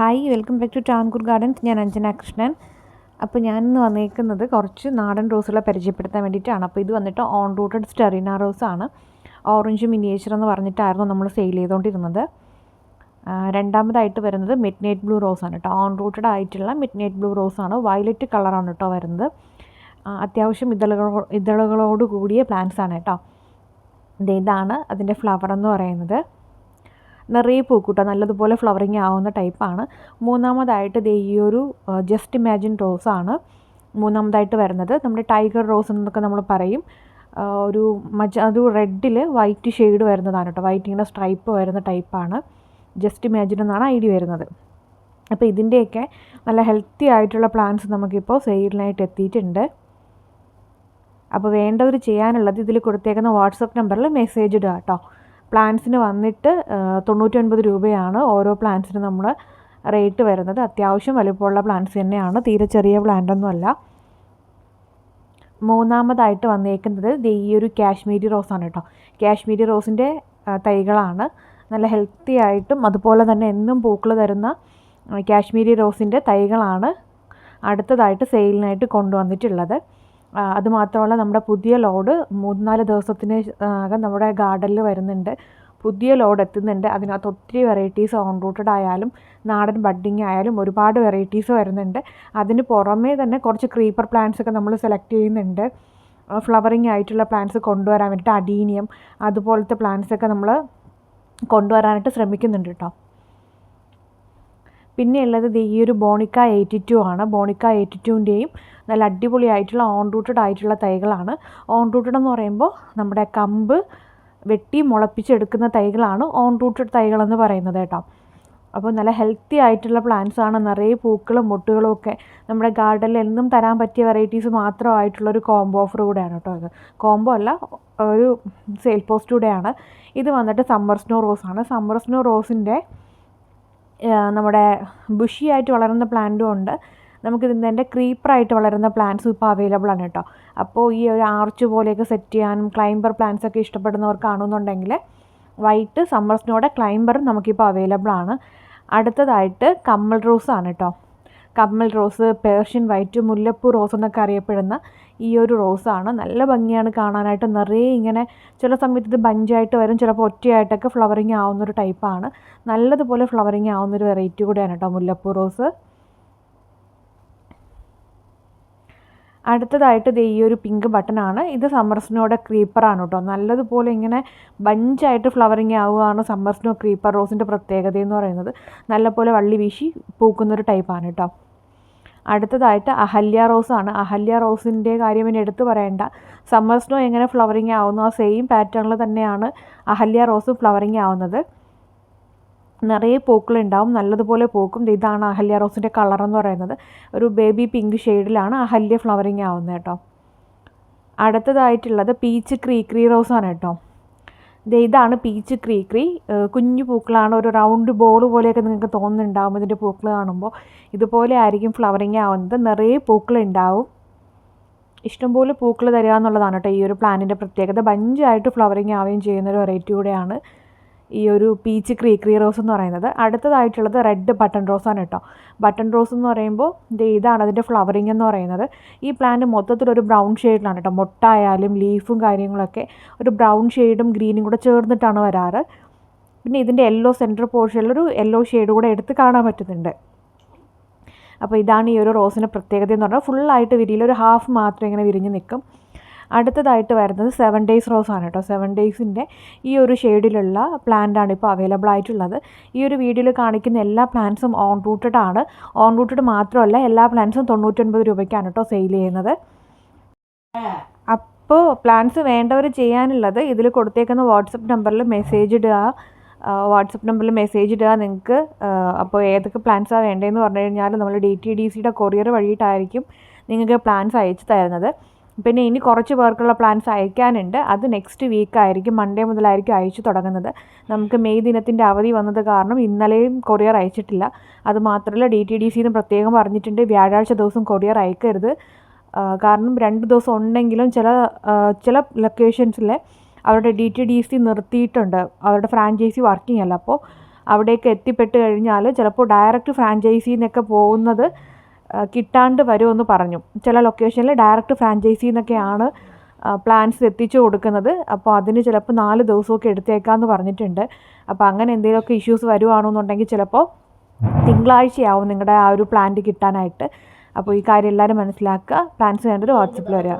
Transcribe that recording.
Hi welcome back to Tankoor gardens ഞാൻ അഞ്ജന കൃഷ്ണൻ. അപ്പോൾ ഞാനിന്ന് വന്നേക്കുന്നത് കുറച്ച് നാടൻ റോസുകളെ പരിചയപ്പെടുത്താൻ വേണ്ടിയിട്ടാണ്. അപ്പോൾ ഇത് വന്നിട്ട് ഓൺ റൂട്ടഡ് സ്റ്റെറിന റോസ് ആണ്. ഓറഞ്ച് മിനിയേച്ചർ എന്ന് പറഞ്ഞിട്ടായിരുന്നു നമ്മൾ സെയിൽ ചെയ്തുകൊണ്ടിരുന്നത്. രണ്ടാമതായിട്ട് വരുന്നത് മിഡ് നൈറ്റ് ബ്ലൂ ആണ് കേട്ടോ. ഓൺ റൂട്ടഡ് ആയിട്ടുള്ള മിഡ് നൈറ്റ് ബ്ലൂ റോസ് ആണ് വയലറ്റ് കളറാണ് കേട്ടോ വരുന്നത്. അത്യാവശ്യം ഇതളുകളോ ഇതളുകളോട് കൂടിയ പ്ലാന്റ്സ് ആണ് കേട്ടോ. ഇതാണ് അതിന്റെ ഫ്ലവർ എന്ന് പറയുന്നത്. നിറയെ പൂക്കൂട്ടോ നല്ലതുപോലെ ഫ്ലവറിങ് ആവുന്ന ടൈപ്പാണ് മൂന്നാമതായിട്ട് ദേ ഈ ഒരു ജസ്റ്റ് ഇമാജിൻ റോസാണ് മൂന്നാമതായിട്ട് വരുന്നത് നമ്മുടെ ടൈഗർ റോസ് എന്നൊക്കെ നമ്മൾ പറയും. ഒരു മജ ഒരു റെഡിൽ വൈറ്റ് ഷെയ്ഡ് വരുന്നതാണ് കേട്ടോ വൈറ്റ് ഇങ്ങനെ സ്ട്രൈപ്പ് വരുന്ന ടൈപ്പാണ് ജസ്റ്റ് ഇമാജിൻ എന്നാണ് ഐ ഡി വരുന്നത്. അപ്പോൾ ഇതിന്റെയൊക്കെ നല്ല ഹെൽത്തി ആയിട്ടുള്ള പ്ലാന്റ്സ് നമുക്കിപ്പോൾ സെയിലിനായിട്ട് എത്തിയിട്ടുണ്ട്. അപ്പോൾ വേണ്ടവർ ചെയ്യാനുള്ളത് ഇതിൽ കൊടുത്തേക്കുന്ന വാട്സപ്പ് നമ്പറിൽ മെസ്സേജ് ഇടുക കേട്ടോ പ്ലാൻസിന് വന്നിട്ട് തൊണ്ണൂറ്റൊൻപത് രൂപയാണ് ഓരോ പ്ലാൻസിന് നമ്മൾ റേറ്റ് വരുന്നത്. അത്യാവശ്യം വലുപ്പമുള്ള പ്ലാന്റ്സ് തന്നെയാണ്. തീരെ ചെറിയ പ്ലാന്റൊന്നുമല്ല. മൂന്നാമതായിട്ട് വന്നേക്കുന്നത് ഈ ഒരു കാശ്മീരി റോസാണ് കേട്ടോ. കാശ്മീരി റോസിന്റെ തൈകളാണ്. നല്ല ഹെൽത്തി ആയിട്ടും അതുപോലെ തന്നെ എന്നും പൂക്കൾ തരുന്ന കാശ്മീരി റോസിന്റെ തൈകളാണ് അടുത്തതായിട്ട് സെയിലിനായിട്ട് കൊണ്ടുവന്നിട്ടുള്ളത്. അതുമാത്രമല്ല നമ്മുടെ പുതിയ ലോഡ് മൂന്നാൽ ദിവസത്തിന് അകം നമ്മുടെ ഗാർഡനിൽ വരുന്നുണ്ട്. പുതിയ ലോഡ് എത്തുന്നുണ്ട്. അതിനകത്ത് ഒത്തിരി വെറൈറ്റീസ് ഓൺ റൂട്ടഡ് ആയാലും നാടൻ ബഡ്ഡിങ് ആയാലും ഒരുപാട് വെറൈറ്റീസ് വരുന്നുണ്ട്. അതിന് പുറമേ തന്നെ കുറച്ച് ക്രീപ്പർ പ്ലാന്റ്സ് ഒക്കെ നമ്മൾ സെലക്ട് ചെയ്യുന്നുണ്ട്. ഫ്ലവറിങ് ആയിട്ടുള്ള പ്ലാന്റ്സ് കൊണ്ടുവരാൻ വേണ്ടിയിട്ട് അഡീനിയം അതുപോലത്തെ പ്ലാന്റ്സൊക്കെ നമ്മൾ കൊണ്ടുവരാനായിട്ട് ശ്രമിക്കുന്നുണ്ട് കേട്ടോ പിന്നെ ഉള്ളത് ദേ ഈ ഒരു ബോണിക്ക എയ്റ്റി ടു ആണ്. ബോണിക്ക എയ്റ്റി ടുവിന്റെയും നല്ല അടിപൊളിയായിട്ടുള്ള ഓൺ റൂട്ടഡ് ആയിട്ടുള്ള തൈകളാണ്. ഓൺ റൂട്ടഡ് എന്ന് പറയുമ്പോൾ നമ്മുടെ കമ്പ് വെട്ടി മുളപ്പിച്ചെടുക്കുന്ന തൈകളാണ് ഓൺ റൂട്ടഡ് തൈകളെന്ന് പറയുന്നത് കേട്ടോ. അപ്പോൾ നല്ല ഹെൽത്തി ആയിട്ടുള്ള പ്ലാന്റ്സ് ആണ്. നിറയെ പൂക്കളും മുട്ടുകളും ഒക്കെ നമ്മുടെ ഗാർഡനിൽ എന്നും തരാൻ പറ്റിയ വെറൈറ്റീസ് മാത്രമായിട്ടുള്ളൊരു കോംബോ ഓഫർ കൂടെയാണ് കേട്ടോ ഇത്. കോംബോ അല്ല ഒരു സെയിൽ പോസ്റ്റ് കൂടെയാണ്. ഇത് വന്നിട്ട് സമ്മർ സ്നോ റോസാണ് സമ്മർ സ്നോ റോസിന്റെ നമ്മുടെ ബുഷി ആയിട്ട് വളരുന്ന പ്ലാന്റും ഉണ്ട്. നമുക്ക് ഇതിന്റെ ക്രീപ്പറായിട്ട് വളരുന്ന പ്ലാന്റ്സും ഇപ്പോൾ അവൈലബിൾ ആണ് കേട്ടോ. അപ്പോൾ ഈ ഒരു ആർച്ച് പോലെയൊക്കെ സെറ്റ് ചെയ്യാനും ക്ലൈംബർ പ്ലാന്റ്സ് ഒക്കെ ഇഷ്ടപ്പെടുന്നവർക്കാണെന്നുണ്ടെങ്കിൽ വൈറ്റ് സമ്മർ ക്ലൈംബറും നമുക്കിപ്പോൾ അവൈലബിൾ ആണ്. അടുത്തതായിട്ട് കമ്മൽ റോസ് ആണ് കേട്ടോ. കമ്മൽ റോസ് പേർഷ്യൻ വൈറ്റ് മുല്ലപ്പൂ റോസ് എന്നൊക്കെ അറിയപ്പെടുന്ന ഈ ഒരു റോസാണ്. നല്ല ഭംഗിയാണ് കാണാനായിട്ട്. നിറയെ ഇങ്ങനെ ചില സമയത്ത് ഇത് ബഞ്ചായിട്ട് വരും ചിലപ്പോൾ ഒറ്റയായിട്ടൊക്കെ ഫ്ലവറിങ് ആവുന്നൊരു ടൈപ്പാണ് നല്ലതുപോലെ ഫ്ലവറിങ് ആവുന്നൊരു വെറൈറ്റി കൂടെയാണ് കേട്ടോ മുല്ലപ്പൂ റോസ്. അടുത്തതായിട്ട് ഇത് ഈ ഒരു പിങ്ക് ബട്ടണാണ് ഇത് സമ്മർ സ്നോയുടെ ക്രീപ്പറാണ് കേട്ടോ നല്ലതുപോലെ ഇങ്ങനെ ബഞ്ചായിട്ട് ഫ്ലവറിങ് ആവുകയാണ് സമ്മർ സ്നോ ക്രീപ്പർ റോസിന്റെ പ്രത്യേകത എന്ന് പറയുന്നത്. നല്ലപോലെ വള്ളി വീശി പൂക്കുന്നൊരു ടൈപ്പാണ് കേട്ടോ അടുത്തതായിട്ട് അഹല്യ റോസാണ്. അഹല്യ റോസിന്റെ കാര്യം ഇനി എടുത്തു പറയേണ്ട. സമ്മർ സ്നോ എങ്ങനെ ഫ്ലവറിങ് ആവുന്നു? ആ സെയിം പാറ്റേണിൽ തന്നെയാണ് അഹല്യ റോസ് ഫ്ലവറിങ് ആവുന്നത്. നിറയെ പൂക്കളുണ്ടാവും. നല്ലതുപോലെ പൂക്കും. ഇതാണ് അഹല്യ റോസിന്റെ കളർ എന്ന് പറയുന്നത്. ഒരു ബേബി പിങ്ക് ഷെയ്ഡിലാണ് അഹല്യ ഫ്ലവറിങ് ആവുന്നത് കേട്ടോ. അടുത്തതായിട്ടുള്ളത് പീച്ച് ക്രീക്രി റോസാണ് കേട്ടോ. ഇതാണ് പീച്ച് ക്രീക്രി കുഞ്ഞു പൂക്കളാണ്. ഒരു റൗണ്ട് ബോൾ പോലെയൊക്കെ നിങ്ങൾക്ക് തോന്നുന്നുണ്ടാവും ഇതിന്റെ പൂക്കൾ കാണുമ്പോൾ ഇതുപോലെ ആയിരിക്കും ഫ്ലവറിങ് ആവുന്നത്. നിറയെ പൂക്കൾ ഉണ്ടാവും. ഇഷ്ടംപോലെ പൂക്കൾ തരിക എന്നുള്ളതാണ് കേട്ടോ ഈ ഒരു പ്ലാന്റിന്റെ പ്രത്യേകത. ബഞ്ചായിട്ട് ഫ്ലവറിങ് ആവുകയും ചെയ്യുന്ന ഒരു വെറൈറ്റി കൂടെയാണ്. ഈ ഒരു പീച്ച് ക്രീക്രി റോസ് എന്ന് പറയുന്നത്. അടുത്തതായിട്ടുള്ളത് റെഡ് ബട്ടൺ റോസ് ആണ് കേട്ടോ. ബട്ടൺ റോസ് എന്ന് പറയുമ്പോൾ ഇതാണ് അതിന്റെ ഫ്ലവറിങ് എന്ന് പറയുന്നത്. ഈ പ്ലാന്റ് മൊത്തത്തിലൊരു ബ്രൗൺ ഷെയ്ഡിലാണ് കേട്ടോ. മൊട്ടായാലും ലീഫും കാര്യങ്ങളൊക്കെ ഒരു ബ്രൗൺ ഷെയ്ഡും ഗ്രീനും കൂടെ ചേർന്നിട്ടാണ് വരാറ്. പിന്നെ ഇതിന്റെ യെല്ലോ സെന്റർ പോർഷനിലൊരു യെല്ലോ ഷെയ്ഡ് കൂടെ എടുത്ത് കാണാൻ പറ്റുന്നുണ്ട്. അപ്പോൾ ഇതാണ് ഈ ഒരു റോസിന്റെ പ്രത്യേകത എന്ന് പറഞ്ഞാൽ ഫുള്ളായിട്ട് വിരിയില്ല ഒരു ഹാഫ് മാത്രം ഇങ്ങനെ വിരിഞ്ഞ് നിൽക്കും. അടുത്തതായിട്ട് വരുന്നത് സെവൻ ഡേയ്സ് റോസ് ആണ് കേട്ടോ. സെവൻ ഡേയ്സിന്റെ ഈ ഒരു ഷെയ്ഡിലുള്ള പ്ലാന്റ് ആണ് ഇപ്പോൾ അവൈലബിൾ ആയിട്ടുള്ളത്. ഈ ഒരു വീഡിയോയിൽ കാണിക്കുന്ന എല്ലാ പ്ലാന്റ്സും ഓൺ റൂട്ടഡ് ആണ്. ഓൺ റൂട്ടഡ് മാത്രമല്ല എല്ലാ പ്ലാന്റ്സും തൊണ്ണൂറ്റൊൻപത് രൂപയ്ക്കാണ് കേട്ടോ സെയിൽ ചെയ്യുന്നത്. അപ്പോൾ പ്ലാൻസ് വേണ്ടവർ ചെയ്യാനുള്ളത് ഇതിൽ കൊടുത്തേക്കുന്ന വാട്സപ്പ് നമ്പറിൽ മെസ്സേജ് ഇടുക. വാട്സപ്പ് നമ്പറിൽ മെസ്സേജ് ഇടുക. നിങ്ങൾക്ക് അപ്പോൾ ഏതൊക്കെ പ്ലാൻസാണ് വേണ്ടതെന്ന് പറഞ്ഞു കഴിഞ്ഞാൽ നമ്മൾ ഡി ടി ഡി സിയുടെ കൊറിയർ വഴിയിട്ടായിരിക്കും നിങ്ങൾക്ക് പ്ലാൻസ് അയച്ചു തരുന്നത്. പിന്നെ ഇനി കുറച്ച് പേർക്കുള്ള പ്ലാൻസ് അയക്കാനുണ്ട്. അത് നെക്സ്റ്റ് വീക്ക് ആയിരിക്കും. മൺഡേ മുതലായിരിക്കും അയച്ചു തുടങ്ങുന്നത്. നമുക്ക് മെയ് ദിനത്തിന്റെ അവധി വന്നത് കാരണം ഇന്നലെയും കൊറിയർ അയച്ചിട്ടില്ല. അത് മാത്രമല്ല ഡി ടി ഡി സിന്ന് പ്രത്യേകം പറഞ്ഞിട്ടുണ്ട് വ്യാഴാഴ്ച ദിവസം കൊറിയർ അയക്കരുത്. കാരണം രണ്ട് ദിവസം ഉണ്ടെങ്കിലും ചില ചില ലൊക്കേഷൻസിലെ അവരുടെ ഡി ടി ഡി സി നിർത്തിയിട്ടുണ്ട്. അവരുടെ ഫ്രാഞ്ചൈസി വർക്കിംഗ് അല്ല. അപ്പോൾ അവിടേക്ക് എത്തിപ്പെട്ട് കഴിഞ്ഞാൽ ചിലപ്പോൾ ഡയറക്റ്റ് ഫ്രാഞ്ചൈസിന്നൊക്കെ പോകുന്നത് കിട്ടാണ്ട് വരുമെന്ന് പറഞ്ഞു. ചില ലൊക്കേഷനിൽ ഡയറക്റ്റ് ഫ്രാഞ്ചൈസിയിൽ നിന്നൊക്കെയാണ് പ്ലാൻസ് എത്തിച്ചു കൊടുക്കുന്നത്. അപ്പോൾ അതിന് ചിലപ്പോൾ നാല് ദിവസമൊക്കെ എടുത്തേക്കാമെന്ന് പറഞ്ഞിട്ടുണ്ട്. അപ്പോൾ അങ്ങനെ എന്തെങ്കിലുമൊക്കെ ഇഷ്യൂസ് വരുവാണെന്നുണ്ടെങ്കിൽ ചിലപ്പോൾ തിങ്കളാഴ്ചയാവും നിങ്ങളുടെ ആ ഒരു പ്ലാന്റ് കിട്ടാനായിട്ട്. അപ്പോൾ ഈ കാര്യം എല്ലാവരും മനസ്സിലാക്കുക. പ്ലാൻസ് വേണ്ടത് വാട്സപ്പിൽ വരിക